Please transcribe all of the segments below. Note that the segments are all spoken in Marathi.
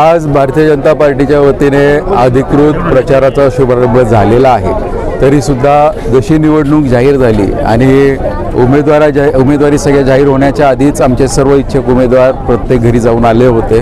आज भारतीय जनता पार्टीच्या वतीने अधिकृत प्रचाराचा शुभारंभ झालेला आहे. तरीसुद्धा जशी निवडणूक जाहीर झाली आणि उमेदवारा जा उमेदवारी सगळ्या जाहीर होण्याच्या आधीच आमचे सर्व इच्छुक उमेदवार प्रत्येक घरी जाऊन आले होते.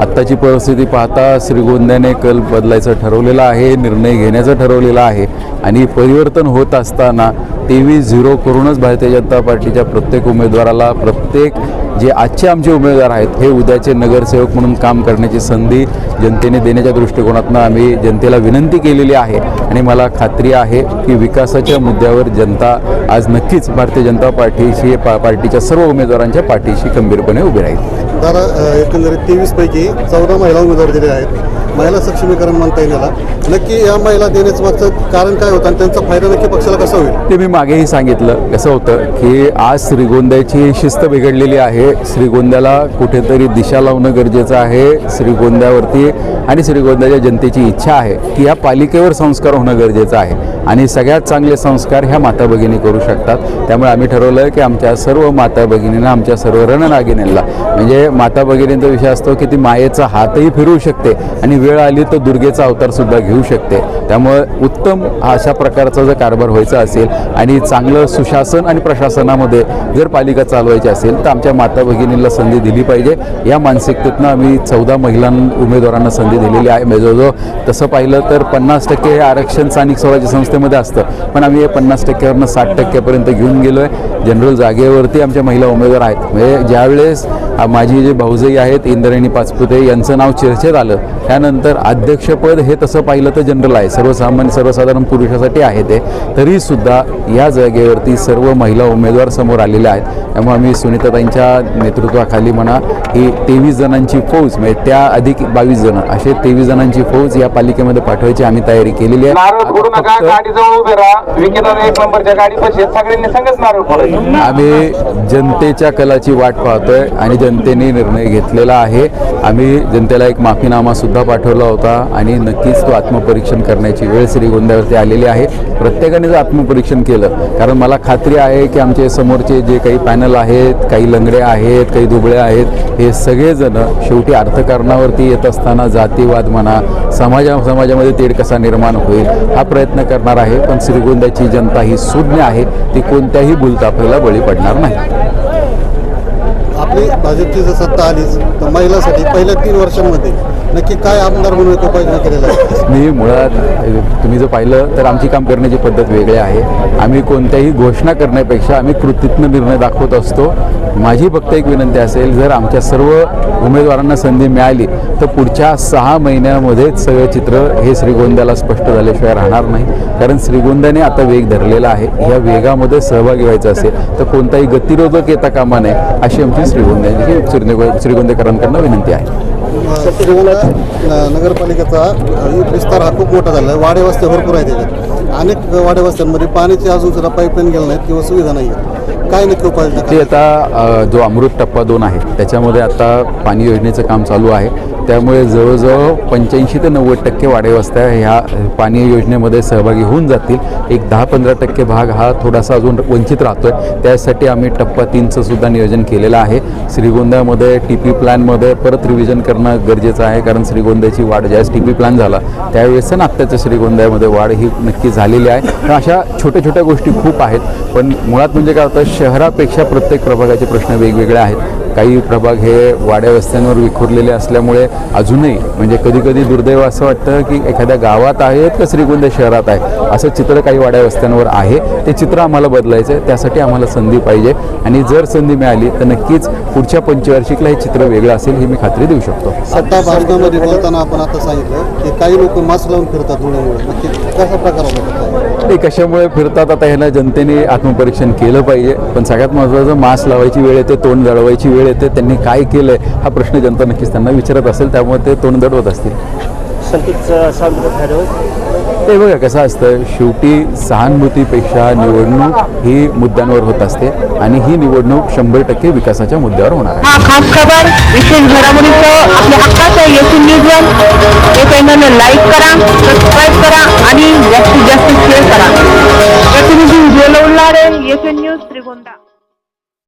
आत्ताची परिस्थिती पाहता श्रीगोंद्याने कल बदलायचं ठरवलेलं आहे निर्णय घेण्याचं ठरवलेलं आहे आणि परिवर्तन होत असताना तेवीस झिरो करूनच भारतीय जनता पार्टीच्या प्रत्येक उमेदवाराला प्रत्येक जे आजचे आमचे उमेदवार आहेत हे उद्याचे नगरसेवक म्हणून काम करण्याची संधी जनतेने देण्याच्या दृष्टिकोनातून आम्ही जनतेला विनंती केलेली आहे. आणि मला खात्री आहे की विकासाच्या मुद्द्यावर जनता आज नक्कीच भारतीय जनता पार्टीशी पा पार्टीच्या सर्व उमेदवारांच्या पाठीशी खंबीरपणे उभी राहील. तर एकंदरीत तेवीस पैकी चौदा महिला उमेदवार दिले आहेत. महिला सक्षमीकरण म्हणता येईल याला. नक्की या महिला देण्याचं मागचं कारण काय होतं आणि त्यांचा फायदा नक्की पक्षाला कसा होईल? ते मी मागेही सांगितलं. कसं होतं की आज श्रीगोंद्याची शिस्त बिघडलेली आहे. श्रीगोंद्याला कुठेतरी दिशा लावणं गरजेचं आहे श्रीगोंद्यावरती आणि श्रीगोंद्याच्या जनतेची इच्छा आहे की या पालिकेवर संस्कार होणं गरजेचं आहे. आणि सगळ्यात चांगले संस्कार ह्या माता भगिनी करू शकतात. त्यामुळे आम्ही ठरवलं की आमच्या सर्व माता भगिनींना आमच्या सर्व रणनागिनींना म्हणजे माता भगिनींचा विषय असतो की ती मायेचा हातही फिरवू शकते आणि वेळ आली तर दुर्गेचा अवतारसुद्धा घेऊ शकते. त्यामुळे उत्तम अशा प्रकारचा जर कारभार व्हायचा असेल आणि चांगलं सुशासन आणि प्रशासनामध्ये जर पालिका चालवायची असेल तर आमच्या माता भगिनींना संधी दिली पाहिजे. या मानसिकतेतनं आम्ही चौदा महिलां उमेदवारांना संधी दिलेली आहे. म्हणजे जवळजवळ तसं पाहिलं तर पन्नास टक्के हे आरक्षण स्थानिक स्वराज्य संस्था संस्थेमध्ये असतं. पण आम्ही हे पन्नास टक्क्यावरनं साठ टक्क्यापर्यंत घेऊन गेलो आहे जनरल जागेवरती आमच्या महिला उमेदवार आहेत. म्हणजे ज्यावेळेस माझी जे भाऊजई आहेत इंद्रायणी पाचपुते यांचं नाव चर्चेत आलं. त्यानंतर अध्यक्षपद हे तसं पाहिलं तर जनरल आहे. सर्वसामान्य सर्वसाधारण पुरुषासाठी आहे ते. तरीसुद्धा या जागेवरती सर्व महिला उमेदवार समोर आलेल्या आहेत. त्यामुळे आम्ही सुनीताताईंच्या नेतृत्वाखाली म्हणा ही तेवीस जणांची फौज म्हणजे त्या अधिक बावीस जण असे तेवीस जणांची फौज या पालिकेमध्ये पाठवायची आम्ही तयारी केलेली आहे. आम्ही जनतेच्या कलाची वाट पाहतोय आणि जनतेने निर्णय घेतलेला आहे. आम्ही जनतेला एक माफीनामा सुद्धा पाठवला होता आणि नक्कीच तो आत्मपरीक्षण करण्याची वेळ श्रीगोंद्यावरती आलेली आहे. प्रत्येकाने जर आत्मपरीक्षण केलं कारण मला खात्री आहे की आमचे समोरचे जे काही पॅनल आहेत काही लंगडे आहेत काही दुबळे आहेत हे सगळेजण शेवटी अर्थकारणावरती येत असताना जातीवाद म्हणा समाजा समाजामध्ये तेढ कसा निर्माण होईल हा प्रयत्न करणार आहे. पण श्रीगोंद्याची जनता ही सुज्ञ आहे. ती कोणत्याही भूलतापेला बळी पडणार नाही. आपली भाजपची जर सत्ता आलीच तर महिलांसाठी पहिल्या तीन वर्षांमध्ये नक्की काय आमदार म्हणून उपाययोजना केलेला आहे? मी मुळात तुम्ही जर पाहिलं तर आमची काम करण्याची पद्धत वेगळी आहे. आम्ही कोणत्याही घोषणा करण्यापेक्षा आम्ही कृतीतनं निर्णय दाखवत असतो. माझी फक्त एक विनंती असेल जर आमच्या सर्व उमेदवारांना संधी मिळाली तर पुढच्या सहा महिन्यामध्येच सगळं चित्र हे श्रीगोंद्याला स्पष्ट झाल्याशिवाय राहणार नाही. कारण श्रीगोंद्याने आता वेग धरलेला आहे. या वेगामध्ये सहभागी व्हायचं असेल तर कोणताही गतिरोधक येता कामा नये अशी आमची श्रीगोंद्याची श्रीगो श्रीगोंदेकरांकडनं विनंती आहे. नगरपालिकेचा विस्तार हा खूप मोठा झाला आहे. वाडे भरपूर आहेत त्याच्यात अनेक वाडेवस्त्यांमध्ये पाण्याची अजून सुद्धा पाईपलाईन गेलं नाहीत किंवा सुविधा नाही आहेत काय नक्की उपाययोजना ते आता अ, जो अमृत टप्पा दोन आहे त्याच्यामध्ये आता पाणी योजनेचं काम चालू आहे. त्यामुळे जवळजवळ पंच्याऐंशी ते नव्वद टक्के वाडेवस्त्या ह्या पाणी योजनेमध्ये सहभागी होऊन जातील. एक दहा पंधरा टक्के भाग हा थोडासा अजून वंचित राहतो आहे त्यासाठी आम्ही टप्पा तीनचं सुद्धा नियोजन केलेलं आहे. श्रीगोंद्यामध्ये टी पी प्लॅनमध्ये परत रिव्हिजन करणं गरजेचं आहे. कारण श्रीगोंद्याची वाढ ज्यावेळेस टी पी प्लॅन झाला त्यावेळेस ना आत्ताच्या श्रीगोंद्यामध्ये वाढ ही नक्की झालेली आहे. तर अशा छोट्या छोट्या गोष्टी खूप आहेत. पण मुळात म्हणजे काय होतं शहरापेक्षा प्रत्येक प्रभागाचे प्रश्न वेगवेगळे आहेत. काही प्रभाग हे वाड्या वस्त्यांवर विखुरलेले असल्यामुळे अजूनही म्हणजे कधी कधी दुर्दैव असं वाटतं की एखाद्या गावात आहेत का श्रीगोंदा शहरात आहे? असं चित्र काही वाड्या वस्त्यांवर आहे. ते चित्र आम्हाला बदलायचं आहे त्यासाठी आम्हाला संधी पाहिजे. आणि जर संधी मिळाली तर नक्कीच पुढच्या पंचवार्षिकला हे चित्र वेगळं असेल ही मी खात्री देऊ शकतो. सत्ता भाषणामध्ये बोलताना आपण आता सांगितलं की काही लोक मास्क लावून फिरतात धुळ्यामुळे. नक्की कसा ते कशामुळे फिरतात? आता ह्याला जनतेने आत्मपरीक्षण केलं पाहिजे. पण सगळ्यात महत्त्वाचं मास्क लावायची वेळ येते तोंड जळवायची वेळ येते. त्यांनी काय केलं आहे हा प्रश्न जनता नक्कीच त्यांना विचारत असेल. त्यामुळे ते तोंड जळवत असतील. ते बघा कसं असतं. शेवटी सहानुभूतीपेक्षा निवडणूक ही मुद्द्यांवर होत असते. आणि ही निवडणूक शंभर टक्के विकासाच्या मुद्द्यावर होणार आहे. हा खास खबर विशेष घडामोडीचं आपल्या हक्काचं येथील न्यूजवर हे चॅनल लाईक करा सबस्क्राईब करा आणि जास्तीत जास्त para mí. Yo soy y ese